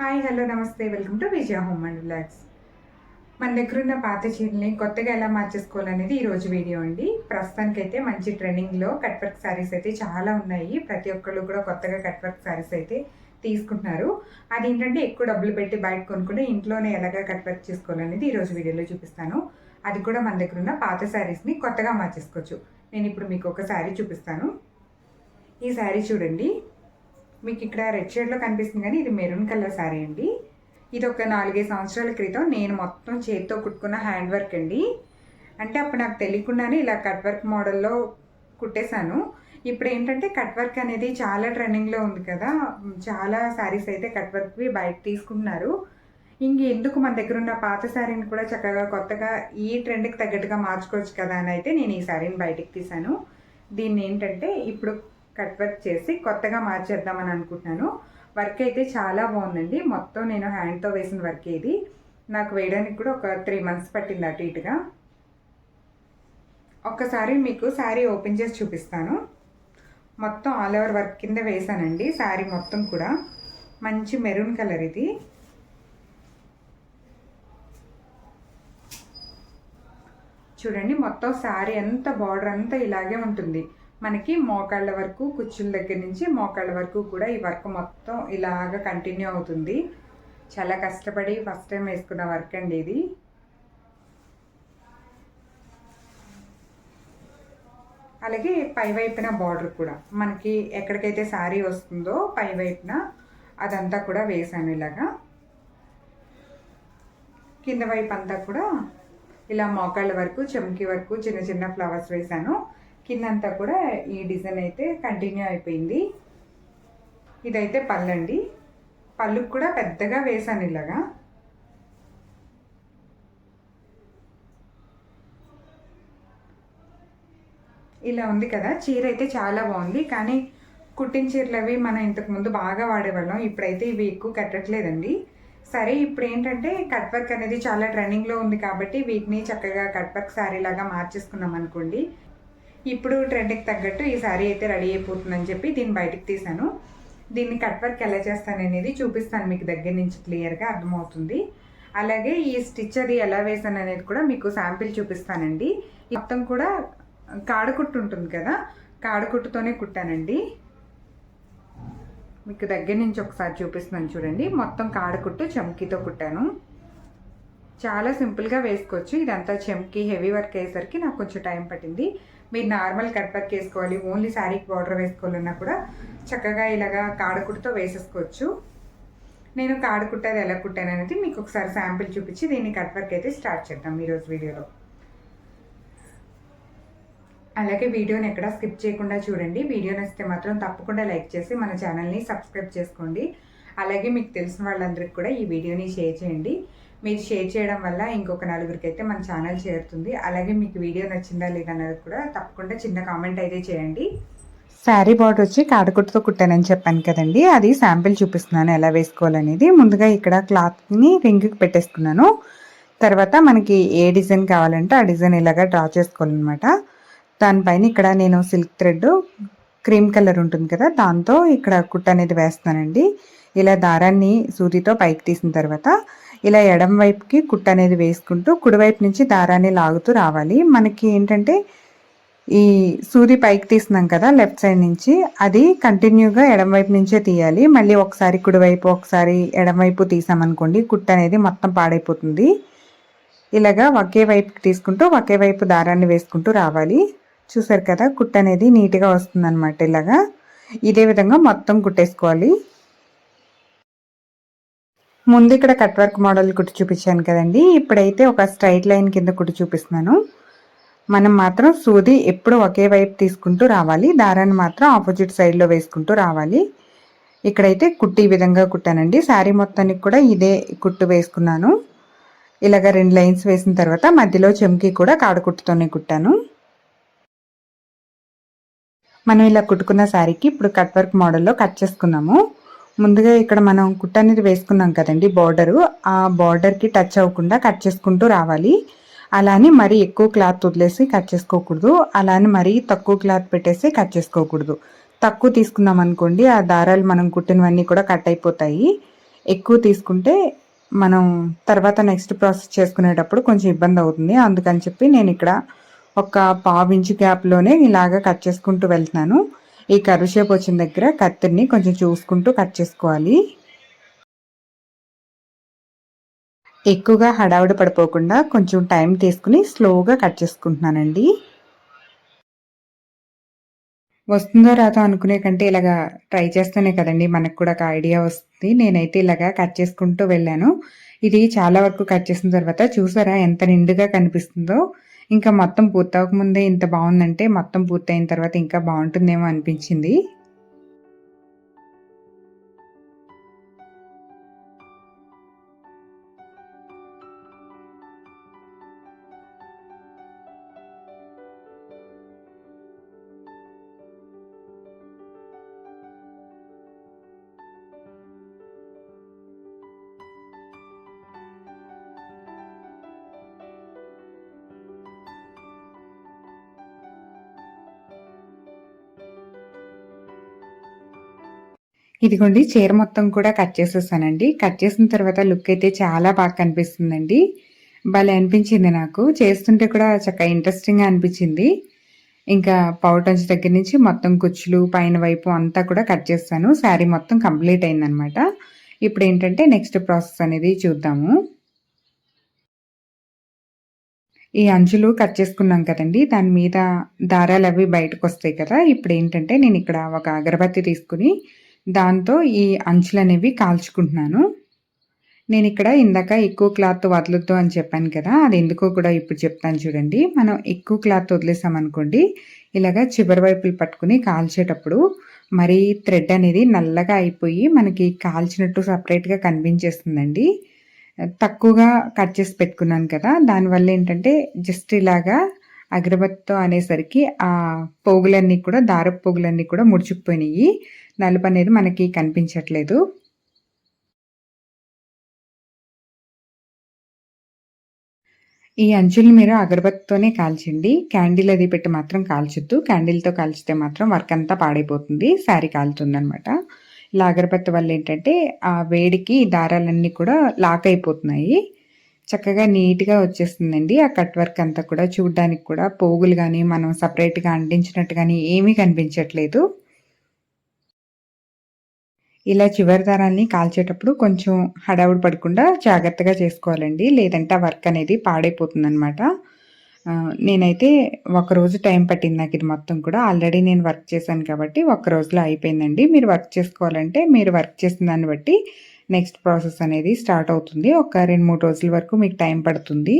Hi hello నమస్తే. Welcome to Vijaya home and relax మన దగ్గర ఉన్న పాత చీరల్ని కొత్తగా ఎలా మార్చేసుకోవాలనేది ఈరోజు వీడియో అండి. ప్రస్తుతానికి అయితే మంచి ట్రెండింగ్లో కట్ వర్క్ శారీస్ అయితే చాలా ఉన్నాయి. ప్రతి ఒక్కళ్ళు కూడా కొత్తగా కట్ వర్క్ శారీస్ అయితే తీసుకుంటున్నారు. అదేంటంటే ఎక్కువ డబ్బులు పెట్టి బయట కొనుక్కుని ఇంట్లోనే ఎలాగా కట్ వర్క్ చేసుకోవాలనేది ఈరోజు వీడియోలో చూపిస్తాను. అది కూడా మన దగ్గర ఉన్న పాత శారీస్ని కొత్తగా మార్చేసుకోవచ్చు. నేను ఇప్పుడు మీకు ఒక శారీ చూపిస్తాను. ఈ శారీ చూడండి. మీకు ఇక్కడ రెడ్ షేడ్లో కనిపిస్తుంది కానీ ఇది మెరూన్ కలర్ శారీ అండి. ఇది ఒక నాలుగైదు సంవత్సరాల క్రితం నేను మొత్తం చేతితో కుట్టుకున్న హ్యాండ్ వర్క్ అండి. అంటే అప్పుడు నాకు తెలియకుండానే ఇలా కట్ వర్క్ మోడల్లో కుట్టేశాను. ఇప్పుడు ఏంటంటే కట్ వర్క్ అనేది చాలా ట్రెండింగ్లో ఉంది కదా. చాలా శారీస్ అయితే కట్ వర్క్వి బయట తీసుకుంటున్నారు. ఇంక ఎందుకు మన దగ్గర ఉన్న పాత శారీని కూడా చక్కగా కొత్తగా ఈ ట్రెండ్కి తగ్గట్టుగా మార్చుకోవచ్చు కదా అని అయితే నేను ఈ శారీని బయటికి తీశాను. దీన్ని ఏంటంటే ఇప్పుడు కట్ వర్క్ చేసి కొత్తగా మార్చేద్దామని అనుకుంటున్నాను. వర్క్ అయితే చాలా బాగుందండి. మొత్తం నేను హ్యాండ్తో వేసిన వర్క్ ఇది. నాకు వేయడానికి కూడా ఒక త్రీ మంత్స్ పట్టింది అటు ఇటుగా. ఒక్కసారి మీకు శారీ ఓపెన్ చేసి చూపిస్తాను. మొత్తం ఆల్ ఓవర్ వర్క్ కింద వేసానండి శారీ మొత్తం కూడా. మంచి మెరూన్ కలర్ ఇది. చూడండి మొత్తం శారీ అంతా బార్డర్ అంతా ఇలాగే ఉంటుంది. మనకి మోకాళ్ళ వరకు కుచ్చుల దగ్గర నుంచి మోకాళ్ళ వరకు కూడా ఈ వర్క్ మొత్తం ఇలాగ కంటిన్యూ అవుతుంది. చాలా కష్టపడి ఫస్ట్ టైం వేసుకున్న వర్క్ అండి ఇది. అలాగే పై వైపున బార్డర్ కూడా. మనకి ఎక్కడికైతే శారీ వస్తుందో పై వైపున అదంతా కూడా వేసాను ఇలాగా. కింద వైపు అంతా కూడా ఇలా మోకాళ్ళ వరకు చెంకి వరకు చిన్న చిన్న ఫ్లవర్స్ వేసాను. కిందంతా కూడా ఈ డిజైన్ అయితే కంటిన్యూ అయిపోయింది. ఇదైతే పళ్ళండి. పళ్ళుకు కూడా పెద్దగా వేసాను ఇలాగా. ఇలా ఉంది కదా. చీర అయితే చాలా బాగుంది. కానీ కుట్టిన చీరలు అవి మనం ఇంతకుముందు బాగా వాడేవాళ్ళం. ఇప్పుడైతే ఇవి ఎక్కువ కట్టట్లేదండి. సరే ఇప్పుడు ఏంటంటే కట్ వర్క్ అనేది చాలా ట్రెండింగ్లో ఉంది కాబట్టి వీటిని చక్కగా కట్ వర్క్ శారీ లాగా మార్చేసుకున్నాం అనుకోండి ఇప్పుడు ట్రెండ్కి తగ్గట్టు ఈ శారీ అయితే రెడీ అయిపోతుందని చెప్పి దీన్ని బయటకు తీసాను దీన్ని కట్ వర్క్ ఎలా చేస్తాను అనేది చూపిస్తాను మీకు దగ్గర నుంచి క్లియర్గా అర్థమవుతుంది. అలాగే ఈ స్టిచ్ అది ఎలా వేసాను అనేది కూడా మీకు శాంపిల్ చూపిస్తానండి. మొత్తం కూడా కాడకుట్టు ఉంటుంది కదా కాడకుట్టుతోనే కుట్టానండి. మీకు దగ్గర నుంచి ఒకసారి చూపిస్తున్నాను చూడండి. మొత్తం కాడకుట్టు చమ్కీతో కుట్టాను. చాలా సింపుల్గా వేసుకోవచ్చు. ఇదంతా చెమ్కి హెవీ వర్క్ అయ్యేసరికి నాకు కొంచెం టైం పట్టింది. మీరు నార్మల్ కట్ వర్క్ వేసుకోవాలి ఓన్లీ శారీకి బార్డర్ వేసుకోవాలన్నా కూడా చక్కగా ఇలాగా కాడకుట్టుతో వేసేసుకోవచ్చు. నేను కాడకుట్టది ఎలా కుట్టాను అనేది మీకు ఒకసారి శాంపిల్ చూపించి దీన్ని కట్ వర్క్ అయితే స్టార్ట్ చేద్దాం ఈరోజు వీడియోలో. అలాగే వీడియోని ఎక్కడ స్కిప్ చేయకుండా చూడండి. వీడియో నచ్చితే మాత్రం తప్పకుండా లైక్ చేసి మన ఛానల్ని సబ్స్క్రైబ్ చేసుకోండి. అలాగే మీకు తెలిసిన వాళ్ళందరికీ కూడా ఈ వీడియోని షేర్ చేయండి. మీరు షేర్ చేయడం వల్ల ఇంకొక నలుగురికి అయితే మన ఛానల్ చేరుతుంది. అలాగే మీకు వీడియో నచ్చిందా లేదన్నది కూడా తప్పకుండా చిన్న కామెంట్ అయితే చేయండి. శారీ బార్డర్ వచ్చి కాడకుట్టుతో కుట్టానని చెప్పాను కదండి. అది శాంపిల్ చూపిస్తున్నాను ఎలా వేసుకోవాలనేది. ముందుగా ఇక్కడ క్లాత్ని రింగ్కి పెట్టేసుకున్నాను. తర్వాత మనకి ఏ డిజైన్ కావాలంటే ఆ డిజైన్ ఇలాగా డ్రా చేసుకోవాలన్నమాట. దానిపైన ఇక్కడ నేను సిల్క్ థ్రెడ్ క్రీమ్ కలర్ ఉంటుంది కదా దాంతో ఇక్కడ కుట్ట అనేది వేస్తానండి ఇలా దారాన్ని సూదితో పైకి తీసిన తర్వాత ఇలా ఎడం వైపుకి కుట్ట అనేది వేసుకుంటూ కుడివైపు నుంచి దారాన్ని లాగుతూ రావాలి. మనకి ఏంటంటే ఈ సూది పైకి తీసినాం కదా లెఫ్ట్ సైడ్ నుంచి. అది కంటిన్యూగా ఎడం వైపు నుంచే తీయాలి. మళ్ళీ ఒకసారి కుడివైపు ఒకసారి ఎడం వైపు తీసామనుకోండి కుట్ట అనేది మొత్తం పాడైపోతుంది. ఇలాగా ఒకే వైపుకి తీసుకుంటూ ఒకే వైపు దారాన్ని వేసుకుంటూ రావాలి. చూసారు కదా కుట్ట అనేది నీట్గా వస్తుందన్నమాట ఇలాగా. ఇదే విధంగా మొత్తం కుట్టేసుకోవాలి. ముందు ఇక్కడ కట్ వర్క్ మోడల్ కుట్టి చూపించాను కదండి. ఇప్పుడైతే ఒక స్ట్రైట్ లైన్ కింద కుట్టి చూపిస్తున్నాను. మనం మాత్రం సూది ఎప్పుడు ఒకే వైపు తీసుకుంటూ రావాలి. దారాన్ని మాత్రం ఆపోజిట్ సైడ్లో వేసుకుంటూ రావాలి. ఇక్కడైతే కుట్టి ఈ విధంగా కుట్టానండి. శారీ మొత్తానికి కూడా ఇదే కుట్టు వేసుకున్నాను. ఇలాగ రెండు లైన్స్ వేసిన తర్వాత మధ్యలో చెంకి కూడా కాడకుట్టుతోనే కుట్టాను. మనం ఇలా కుట్టుకున్న శారీకి ఇప్పుడు కట్ వర్క్ మోడల్లో కట్ చేసుకున్నాము ముందుగా ఇక్కడ మనం కుట్ట అనేది వేసుకున్నాం కదండి బార్డరు ఆ బార్డర్కి టచ్ అవ్వకుండా కట్ చేసుకుంటూ రావాలి. అలా అని మరీ ఎక్కువ క్లాత్ వదిలేసి కట్ చేసుకోకూడదు. అలా అని మరీ తక్కువ క్లాత్ పెట్టేసి కట్ చేసుకోకూడదు. తక్కువ తీసుకున్నాం అనుకోండి ఆ దారాలు మనం కుట్టినవన్నీ కూడా కట్ అయిపోతాయి. ఎక్కువ తీసుకుంటే మనం తర్వాత నెక్స్ట్ ప్రాసెస్ చేసుకునేటప్పుడు కొంచెం ఇబ్బంది అవుతుంది. అందుకని చెప్పి నేను ఇక్కడ ఒక పావు ఇంచు గ్యాప్లోనే ఇలాగ కట్ చేసుకుంటూ వెళ్తున్నాను. ఈ కర్వ్ షేప్ వచ్చిన దగ్గర కత్తిని కొంచెం చూసుకుంటూ కట్ చేసుకోవాలి. ఎక్కువగా హడావుడి పడిపోకుండా కొంచెం టైం తీసుకుని స్లోగా కట్ చేసుకుంటున్నానండి. వస్తుందో రాదో అనుకునే కంటే ఇలాగా ట్రై చేస్తేనే కదండి మనకు కూడా ఒక ఐడియా వస్తుంది. నేనైతే ఇలాగా కట్ చేసుకుంటూ వెళ్ళాను. ఇది చాలా వరకు కట్ చేసిన తర్వాత చూసారా ఎంత నిండుగా కనిపిస్తుందో. ఇంకా మొత్తం పూర్తవకముందే ఇంత బాగుందంటే మొత్తం పూర్తయిన తర్వాత ఇంకా బాగుంటుందేమో అనిపించింది. ఇదిగోండి చీర మొత్తం కూడా కట్ చేసేసానండి. కట్ చేసిన తర్వాత లుక్ అయితే చాలా బాగా కనిపిస్తుందండి. భలే అనిపించింది నాకు. చేస్తుంటే కూడా చక్కగా ఇంట్రెస్టింగ్గా అనిపించింది. ఇంకా పౌటంచ్ దగ్గర నుంచి మొత్తం కుచ్చులు పైన వైపు అంతా కూడా కట్ చేస్తాను. శారీ మొత్తం కంప్లీట్ అయిందనమాట. ఇప్పుడు ఏంటంటే నెక్స్ట్ ప్రాసెస్ అనేది చూద్దాము. ఈ అంచులు కట్ చేసుకున్నాం కదండి. దాని మీద దారాలు అవి బయటకు వస్తాయి కదా. ఇప్పుడు ఏంటంటే నేను ఇక్కడ ఒక అగరబత్తి తీసుకుని దాంతో ఈ అంచులు అనేవి కాల్చుకుంటున్నాను. నేను ఇక్కడ ఇందాక ఎక్కువ క్లాత్ వదలొద్దు అని చెప్పాను కదా అది ఎందుకో కూడా ఇప్పుడు చెప్తాను చూడండి. మనం ఎక్కువ క్లాత్ వదిలేసామనుకోండి ఇలాగా చివరి వైపులు పట్టుకుని కాల్చేటప్పుడు మరి థ్రెడ్ అనేది నల్లగా అయిపోయి మనకి కాల్చినట్టు సపరేట్గా కనిపించేస్తుందండి. తక్కువగా కట్ చేసి పెట్టుకున్నాను కదా దానివల్ల ఏంటంటే జస్ట్ ఇలాగా అగరబత్తితో అనేసరికి ఆ పోగులన్నీ కూడా దారపు పోగులన్నీ కూడా ముడుచుకుపోయినాయి. నలుపు అనేది మనకి కనిపించట్లేదు. ఈ అంచులు మీరు అగరబత్తితోనే కాల్చండి. క్యాండిల్ అది పెట్టి మాత్రం కాల్చొద్దు. క్యాండిల్తో కాల్చితే మాత్రం వర్క్ అంతా పాడైపోతుంది. శారీ కాలుతుంది అనమాట ఇలా అగరబత్తి వల్ల ఏంటంటే ఆ వేడికి దారాలన్నీ కూడా లాక్ అయిపోతున్నాయి. చక్కగా నీట్గా వచ్చేస్తుందండి. ఆ కట్ వర్క్ అంతా కూడా చూడడానికి కూడా పోగులు కానీ మనం సపరేట్గా అంటించినట్టు కానీ ఏమీ కనిపించట్లేదు. ఇలా చివరి దారాన్ని కాల్చేటప్పుడు కొంచెం హడావుడి పడకుండా జాగ్రత్తగా చేసుకోవాలండి. లేదంటే ఆ వర్క్ అనేది పాడైపోతుందనమాట నేనైతే ఒక రోజు టైం పట్టింది నాకు ఇది మొత్తం కూడా. ఆల్రెడీ నేను వర్క్ చేశాను కాబట్టి ఒక రోజులో అయిపోయిందండి. మీరు వర్క్ చేసుకోవాలంటే మీరు వర్క్ చేసిన దాన్ని బట్టి నెక్స్ట్ ప్రాసెస్ అనేది స్టార్ట్ అవుతుంది. ఒక రెండు మూడు రోజుల వరకు మీకు టైం పడుతుంది.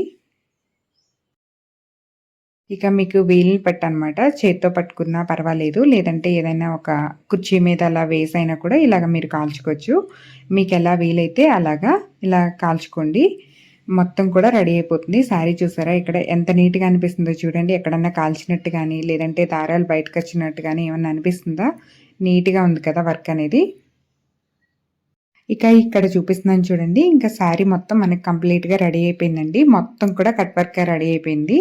ఇక మీకు వీలుని పెట్టనమాట. చేత్తో పట్టుకున్నా పర్వాలేదు. లేదంటే ఏదైనా ఒక కుర్చీ మీద అలా వేసైనా కూడా ఇలాగ మీరు కాల్చుకోవచ్చు. మీకు ఎలా వీలైతే అలాగా ఇలా కాల్చుకోండి. మొత్తం కూడా రెడీ అయిపోతుంది. శారీ చూసారా? ఇక్కడ ఎంత నీట్గా అనిపిస్తుందో చూడండి. ఎక్కడన్నా కాల్చినట్టు కానీ లేదంటే దారాలు బయటకు వచ్చినట్టు కానీ ఏమన్నా అనిపిస్తుందా? నీట్గా ఉంది కదా వర్క్ అనేది. ఇక ఇక్కడ చూపిస్తున్నాను చూడండి. ఇంకా శారీ మొత్తం మనకి కంప్లీట్గా రెడీ అయిపోయిందండి. మొత్తం కూడా కట్ వర్క్గా రెడీ అయిపోయింది.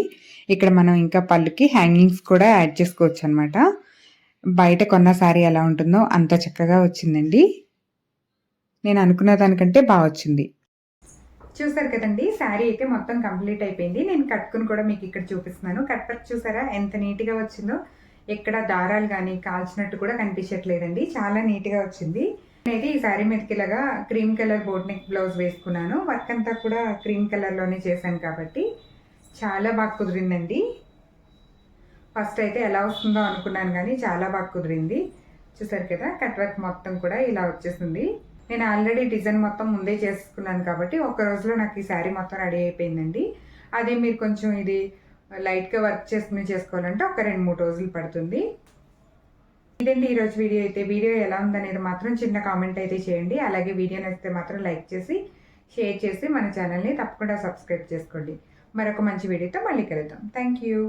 ఇక్కడ మనం ఇంకా పళ్ళుకి హ్యాంగింగ్స్ కూడా యాడ్ చేసుకోవచ్చు అనమాట బయట కొన్న శారీ ఎలా ఉంటుందో అంత చక్కగా వచ్చిందండి. నేను అనుకున్న దానికంటే బాగా వచ్చింది. చూసారు కదండి శారీ అయితే మొత్తం కంప్లీట్ అయిపోయింది. నేను కట్టుకుని కూడా మీకు ఇక్కడ చూపిస్తున్నాను. కట్ వర్క్ చూసారా? ఎంత నీట్గా వచ్చిందో. ఎక్కడ దారాలు కానీ కాల్చినట్టు కూడా కనిపించట్లేదండి. చాలా నీట్గా వచ్చింది. నేనైతే ఈ శారీ మీదకి ఇలాగా cream colour boat neck blouse వేసుకున్నాను. వర్క్ అంతా కూడా క్రీమ్ కలర్లోనే చేశాను కాబట్టి. చాలా బాగా కుదిరిందండి. ఫస్ట్ అయితే ఎలా వస్తుందో అనుకున్నాను కానీ చాలా బాగా కుదిరింది. చూసారు కదా కట్ వర్క్ మొత్తం కూడా ఇలా వచ్చేసింది. నేను ఆల్రెడీ డిజైన్ మొత్తం ముందే చేసుకున్నాను కాబట్టి ఒక రోజులో నాకు ఈ శారీ మొత్తం రెడీ అయిపోయిందండి. అదే మీరు కొంచెం ఇది లైట్గా వర్క్ చేసుకుని చేసుకోవాలంటే ఒక రెండు మూడు రోజులు పడుతుంది. ఇదండి ఈరోజు వీడియో అయితే. వీడియో ఎలా ఉందనేది మాత్రం చిన్న కామెంట్ అయితే చేయండి. అలాగే వీడియో నచ్చితే మాత్రం లైక్ చేసి షేర్ చేసి మన ఛానల్ని తప్పకుండా సబ్స్క్రైబ్ చేసుకోండి. మరొక మంచి వీడియోతో మళ్ళీ కలుద్దాం. Thank you